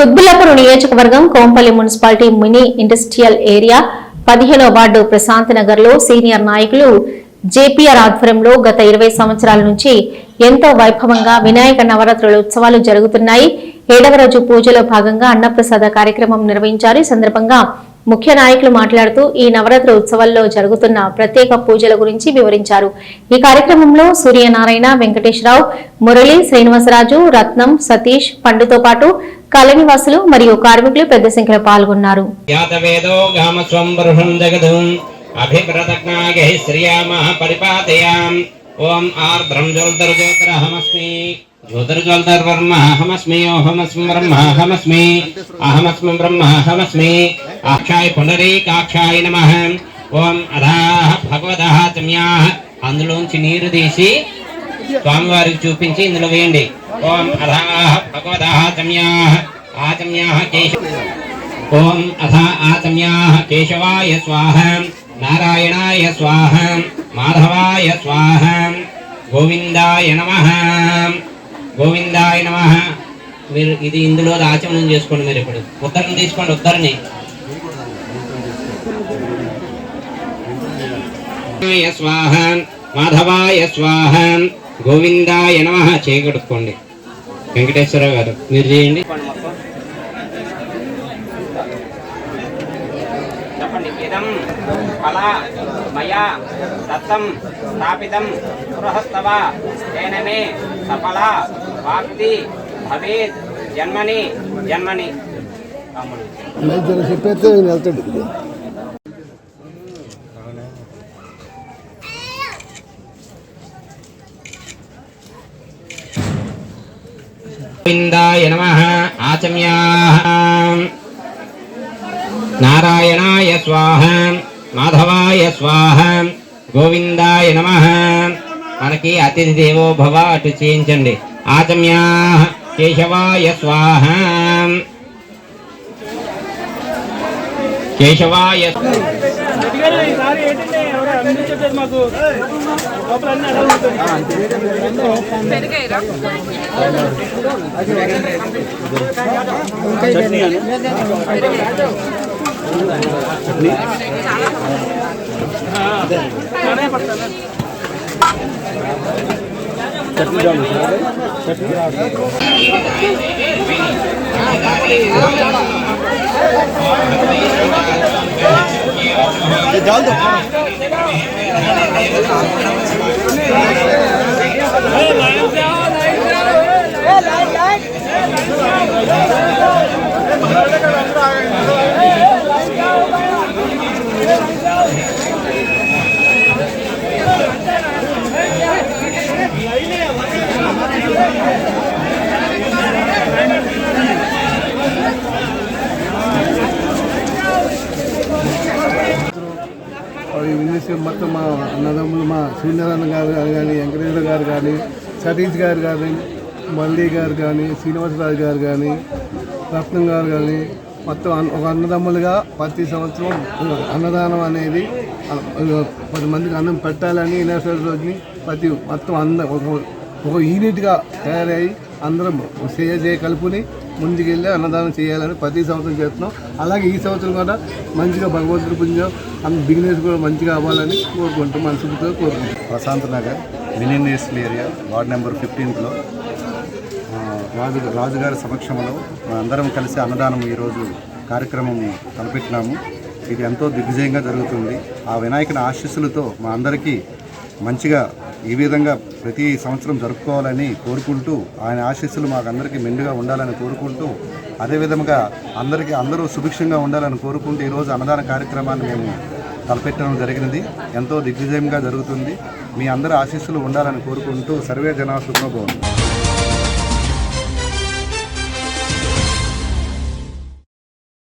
కుత్బుల్లాపూర్ నియోజకవర్గం Kompally municipality mini industrial area పదిహేనో ward Prashant నగర్లో సీనియర్ నాయకులు జేపీఆర్ ఆధ్వర్యంలో గత ఇరవై సంవత్సరాల నుంచి ఎంతో వైభవంగా వినాయక నవరాత్రుల ఉత్సవాలు జరుగుతున్నాయి. ఏడవ రోజు పూజలో భాగంగా అన్నప్రసాద కార్యక్రమం నిర్వహించారు. ఈ సందర్భంగా ముఖ్య నాయకులు మాట్లాడుతూ ఈ నవరాత్రి ఉత్సవాల్లో జరుగుతున్న ప్రత్యేక పూజల గురించి వివరించారు. ఈ కార్యక్రమంలో సూర్యనారాయణ వెంకటేశ్వరరావు మురళి శ్రీనివాసరాజు రత్నం సతీష్ పండుతో పాటు కళనివాసులు మరియు కార్మికులు పెద్ద సంఖ్యలో పాల్గొన్నారు. ఓం ఆర్ద్రం అహమస్మి ఓహమస్మి బ్రహ్మ అహమస్మి అహమస్మి బ్రహ్మ అహమస్మి అక్షాయ పునరీకాక్షాయ నమః. ఓం అధాః భగవద చమ్యాః అందులోంచి నీరు తీసి స్వామివారికి చూపించి ఇందులో వేయండి. ఓం అధాః భగవద చమ్యాః ఆచమ్యాః కేశ ఓం అథ ఆచమ్యాహ కేశవాయ స్వాహ. నారాయణాయ స్వాహ. మాధవాయ స్వాహ. గోవిందాయ నమ. గోవిందాయ నమ. మీరు ఇది ఇందులో ఆచమనం చేసుకోండి మీరు ఇప్పుడు. ఉత్తరం తీసుకోండి ఉత్తరని. స్వాహన్ మాధవాయ స్వాహన్ గోవిందాయ నమ. చేయగడుక్కోండి వెంకటేశ్వరరావు గారు మీరు చేయండి. ఇదం మయా దత్తం స్థాపితం గృహస్థవ తేన మే భవేత్ జన్మని జన్మని. చెప్పేస్తే వెళ్తాడు గోవిందాయ నమ ఆచమ్యాః. నారాయణాయ స్వాహ మాధవాయ స్వాహ గోవిందాయ నమ. మనకి అతిథి దేవో భవ అటు చేయించండి. ఆచమ్యా కేశవాయ స్వాహ కేశవాయ ఈసారి জল তো লাইন লাইন లోపల మొత్తం మా అన్నదమ్ములు మా శ్రీనారాయణ గారు గారు కానీ వెంకటేశ్వర గారు కానీ సతీష్ గారు కానీ మల్లి గారు కానీ శ్రీనివాసరాజు గారు కానీ రత్నం గారు కానీ మొత్తం అన్న- ఒక అన్నదమ్ములుగా ప్రతి సంవత్సరం అన్నదానం అనేది పది మందికి అన్నం పెట్టాలని వినాయక రోజుని ప్రతి మొత్తం అంద ఒక ఒక యూనిట్గా తయారయ్యి అందరం చేయ చేయ కలుపుని ముందుకెళ్ళి అన్నదానం చేయాలని ప్రతి సంవత్సరం చేస్తున్నాం. అలాగే ఈ సంవత్సరం కూడా మంచిగా భగవంతుడి పుణ్యం అంత బిజినెస్ కూడా మంచిగా అవ్వాలని కోరుకుంటాం మనసుతో కోరుకుంటాం Prashant Nagar mini area ward number ఫిఫ్టీన్త్లో Raju రాజుగారి సమక్షంలో అందరం కలిసి అన్నదానం ఈరోజు కార్యక్రమం తలపెట్టినాము. ఇది ఎంతో దిగ్విజయంగా జరుగుతుంది. ఆ వినాయకుని ఆశీస్సులతో మా అందరికీ మంచిగా ఈ విధంగా ప్రతి సంవత్సరం జరుపుకోవాలని కోరుకుంటూ ఆయన ఆశీస్సులు మాకు అందరికీ మెండుగా ఉండాలని కోరుకుంటూ అదేవిధంగా అందరికీ అందరూ సుభిక్షంగా ఉండాలని కోరుకుంటూ ఈరోజు అన్నదాన కార్యక్రమాన్ని మేము తలపెట్టడం జరిగినది. ఎంతో దిగ్విజయంగా జరుగుతుంది. మీ అందరి ఆశీస్సులు ఉండాలని కోరుకుంటూ సర్వే జనా సుఖభవన్